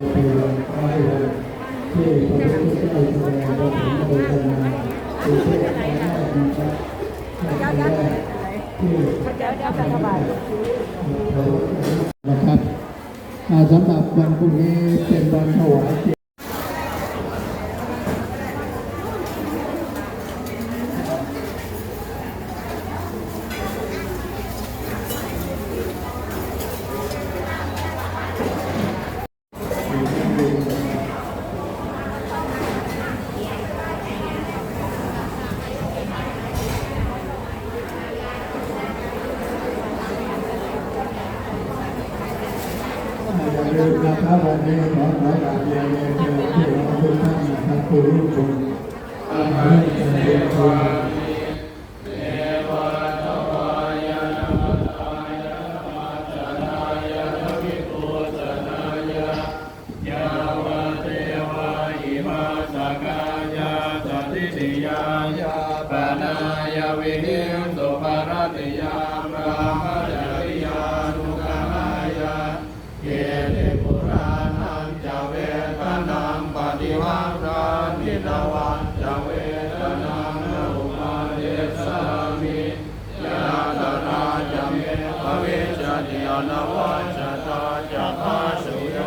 นะเอสดงพระธรรมโอษณาเป็นเทศน์แรกนะครับสำหรับวันพรุ่งนี้เป็นวันถวาย อย่าลืมนะครับวันนี้ขอขอกราบเรียนเรียนเชิญที่เราทุกท่านนะครับผู้ร่วมชมอาหารการเรียนรู้ยาวเทวาอิมาสกายาสติติยายาปนายวิหิสุภรติยามรามา การนินาวัจจเวทนานุมาเดสามิยาตนาจเมภเวชเดียนวัจตาจะพาสุย